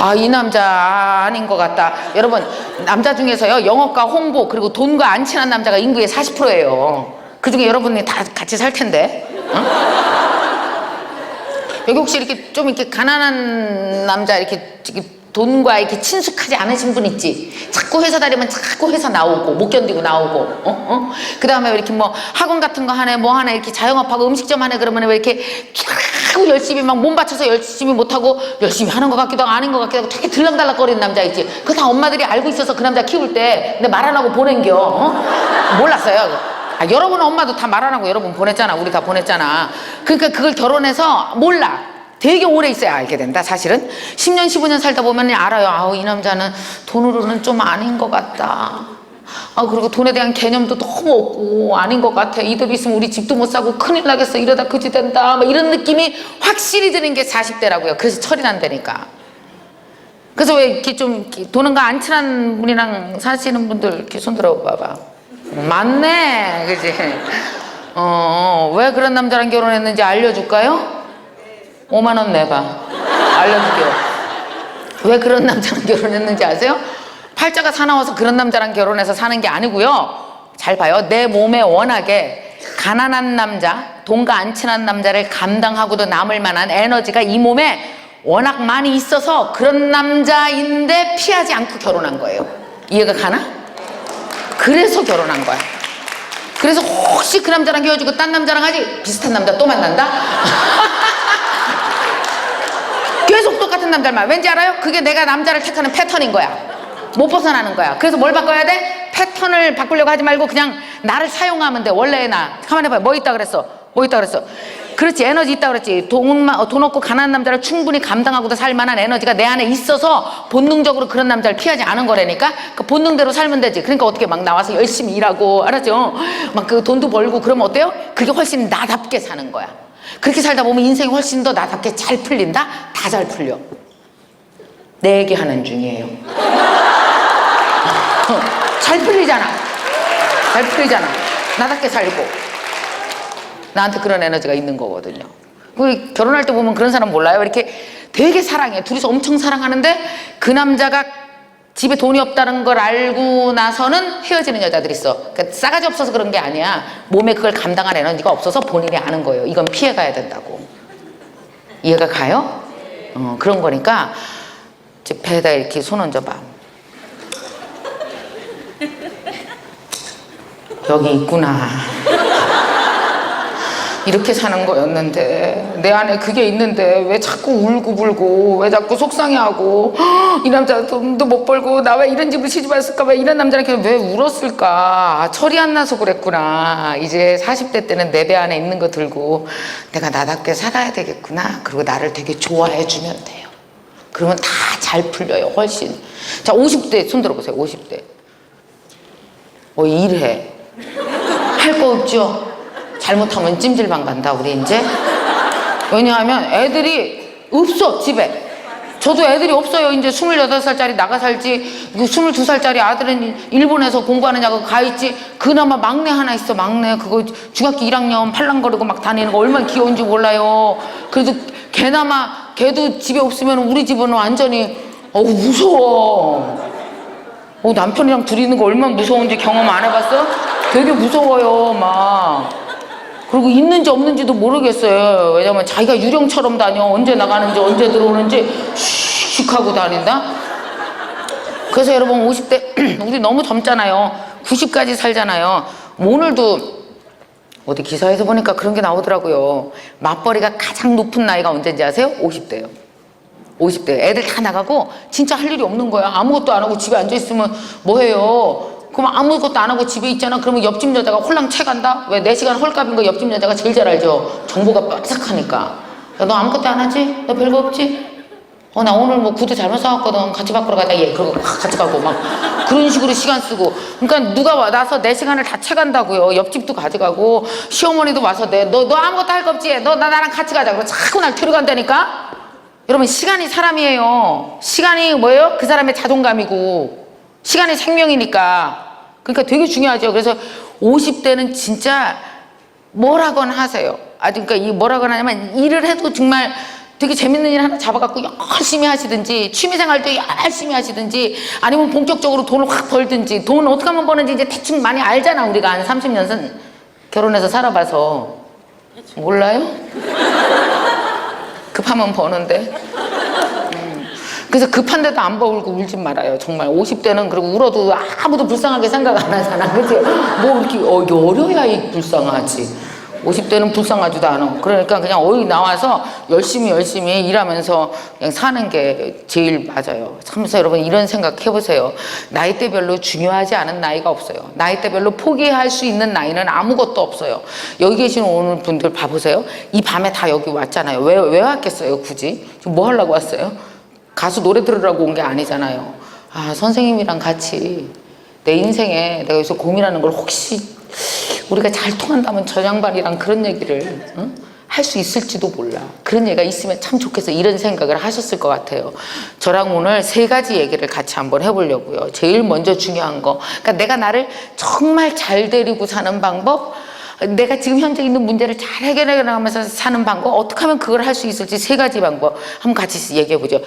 아, 이 남자 아닌 것 같다. 여러분, 남자 중에서요, 영업과 홍보, 그리고 돈과 안 친한 남자가 인구의 40%예요. 그 중에 여러분이 다 같이 살 텐데. 어? 여기 혹시 이렇게 좀 이렇게 가난한 남자, 이렇게 돈과 이렇게 친숙하지 않으신 분 있지? 자꾸 회사 다니면 자꾸 회사 나오고, 못 견디고 나오고, 어? 어? 그 다음에 이렇게 뭐 학원 같은 거 하네, 뭐 하네, 이렇게 자영업하고 음식점 하네, 그러면 왜 이렇게 자꾸 열심히 막 몸 바쳐서 열심히 못하고 열심히 하는 것 같기도 하고 아닌 것 같기도 하고 되게 들락달락 거리는 남자 있지? 그거 다 엄마들이 알고 있어서 그 남자 키울 때 근데 말 안 하고 보낸겨, 어? 몰랐어요. 아, 여러분 엄마도 다 말 안 하고 여러분 보냈잖아. 우리 다 보냈잖아. 그러니까 그걸 결혼해서 몰라. 되게 오래 있어야 알게 된다, 사실은. 10년, 15년 살다 보면 알아요. 아우, 이 남자는 돈으로는 좀 아닌 것 같다. 아, 그리고 돈에 대한 개념도 너무 없고, 아닌 것 같아. 이들 있으면 우리 집도 못 사고 큰일 나겠어. 이러다 그지 된다. 막 이런 느낌이 확실히 드는 게 40대라고요. 그래서 철이 난다니까. 그래서 왜 이렇게 좀 돈은가 안 친한 분이랑 사시는 분들 이렇게 손 들어 봐봐. 맞네, 그지? 어, 왜 그런 남자랑 결혼했는지 알려줄까요? 5만 원 내봐. 알려줄게요. 왜 그런 남자랑 결혼했는지 아세요? 팔자가 사나워서 그런 남자랑 결혼해서 사는 게 아니고요. 잘 봐요. 내 몸에 워낙에 가난한 남자, 돈과 안 친한 남자를 감당하고도 남을 만한 에너지가 이 몸에 워낙 많이 있어서 그런 남자인데 피하지 않고 결혼한 거예요. 이해가 가나? 그래서 결혼한 거야. 그래서 혹시 그 남자랑 헤어지고 딴 남자랑 하지 비슷한 남자 또 만난다? 계속 똑같은 남자만 왠지 알아요? 그게 내가 남자를 택하는 패턴인 거야. 못 벗어나는 거야. 그래서 뭘 바꿔야 돼? 패턴을 바꾸려고 하지 말고 그냥 나를 사용하면 돼. 원래의 나. 가만히 봐요. 뭐 있다 그랬어? 뭐 있다 그랬어? 그렇지 에너지 있다 그랬지 돈, 마- 어, 돈 없고 가난한 남자를 충분히 감당하고도 살 만한 에너지가 내 안에 있어서 본능적으로 그런 남자를 피하지 않은 거라니까 그 본능대로 살면 되지 그러니까 어떻게 막 나와서 열심히 일하고 알았죠 막 그 돈도 벌고 그러면 어때요 그게 훨씬 나답게 사는 거야 그렇게 살다 보면 인생이 훨씬 더 나답게 잘 풀린다 다 잘 풀려 내 얘기하는 중이에요 잘 풀리잖아 잘 풀리잖아 나답게 살고 나한테 그런 에너지가 있는 거거든요. 그 결혼할 때 보면 그런 사람 몰라요? 이렇게 되게 사랑해. 둘이서 엄청 사랑하는데 그 남자가 집에 돈이 없다는 걸 알고 나서는 헤어지는 여자들이 있어. 그러니까 싸가지 없어서 그런 게 아니야. 몸에 그걸 감당할 에너지가 없어서 본인이 아는 거예요. 이건 피해 가야 된다고. 이해가 가요? 어, 그런 거니까 배에다 이렇게 손 얹어봐. 여기 있구나. 이렇게 사는 거였는데 내 안에 그게 있는데 왜 자꾸 울고 불고 왜 자꾸 속상해하고 이 남자 돈도 못 벌고 나 왜 이런 집을 시집왔을까? 왜 이런 남자한테 왜 울었을까? 아, 철이 안 나서 그랬구나. 이제 40대 때는 내 배 안에 있는 거 들고 내가 나답게 살아야 되겠구나. 그리고 나를 되게 좋아해 주면 돼요. 그러면 다 잘 풀려요 훨씬. 자 50대 손 들어보세요 50대. 어 일해. 할 거 없죠 잘못하면 찜질방 간다 우리 이제. 왜냐하면 애들이 없어 집에. 저도 애들이 없어요. 이제 28살짜리 나가 살지 그 22살짜리 아들은 일본에서 공부하느냐고 가 있지. 그나마 막내 하나 있어 막내. 그거 중학교 1학년 팔랑거리고 막 다니는 거 얼마나 귀여운지 몰라요. 그래도 걔나마 걔도 집에 없으면 우리 집은 완전히 어우 무서워. 어, 남편이랑 둘이 있는 거 얼마나 무서운지 경험 안 해봤어? 되게 무서워요 막 그리고 있는지 없는지도 모르겠어요. 왜냐면 자기가 유령처럼 다녀. 언제 나가는지, 언제 들어오는지 슉슉 하고 다닌다? 그래서 여러분 50대, 우리 너무 젊잖아요. 90까지 살잖아요. 뭐 오늘도 어디 기사에서 보니까 그런 게 나오더라고요. 맞벌이가 가장 높은 나이가 언제인지 아세요? 50대요. 50대. 애들 다 나가고 진짜 할 일이 없는 거야. 아무것도 안 하고 집에 앉아있으면 뭐 해요? 그럼 아무것도 안 하고 집에 있잖아. 그러면 옆집 여자가 홀랑 채 간다? 왜 내 시간 헐값인 거 옆집 여자가 제일 잘 알죠? 정보가 빡삭하니까. 야, 너 아무것도 안 하지? 너 별거 없지? 어, 나 오늘 뭐 구두 잘못 사왔거든. 같이 바꾸러 가자. 얘, 그러고 확 같이 가고 막 그런 식으로 시간 쓰고. 그러니까 누가 와서 내 시간을 다 채간다고요. 옆집도 가져가고 시어머니도 와서 내, 너, 너 아무것도 할 거 없지? 너, 나, 나랑 같이 가자. 그러고 자꾸 날 데려간다니까? 여러분, 시간이 사람이에요. 시간이 뭐예요? 그 사람의 자존감이고. 시간이 생명이니까. 그러니까 되게 중요하죠. 그래서 50대는 진짜 뭐라건 하세요. 아, 그러니까 이 뭐라건 하냐면 일을 해도 정말 되게 재밌는 일 하나 잡아갖고 열심히 하시든지 취미생활도 열심히 하시든지 아니면 본격적으로 돈을 확 벌든지 돈 어떻게 하면 버는지 이제 대충 많이 알잖아 우리가 한 30년 선 결혼해서 살아봐서 몰라요? 급하면 버는데 음. 그래서 급한데도 안 버 울고 울지 말아요 정말 50대는 그리고 울어도 아무도 불쌍하게 생각 안 하잖아 그치? 뭐 이렇게 어, 어려야 이 불쌍하지 50대는 불쌍하지도 않아. 그러니까 그냥 어디 나와서 열심히 열심히 일하면서 그냥 사는 게 제일 맞아요. 참서 여러분 이런 생각 해보세요. 나이대별로 중요하지 않은 나이가 없어요. 나이대별로 포기할 수 있는 나이는 아무것도 없어요. 여기 계신 오늘 분들 봐보세요. 이 밤에 다 여기 왔잖아요. 왜, 왜 왔겠어요, 굳이? 지금 뭐 하려고 왔어요? 가수 노래 들으라고 온 게 아니잖아요. 아, 선생님이랑 같이 내 인생에 내가 여기서 고민하는 걸 혹시 우리가 잘 통한다면 저 양반이랑 그런 얘기를 할수 있을지도 몰라. 그런 얘기가 있으면 참 좋겠어. 이런 생각을 하셨을 것 같아요. 저랑 오늘 세 가지 얘기를 같이 한번 해보려고요. 제일 먼저 중요한 거. 그러니까 내가 나를 정말 잘 데리고 사는 방법, 내가 지금 현재 있는 문제를 잘 해결해 나가면서 사는 방법, 어떻게 하면 그걸 할 수 있을지 세 가지 방법 한번 같이 얘기해 보죠.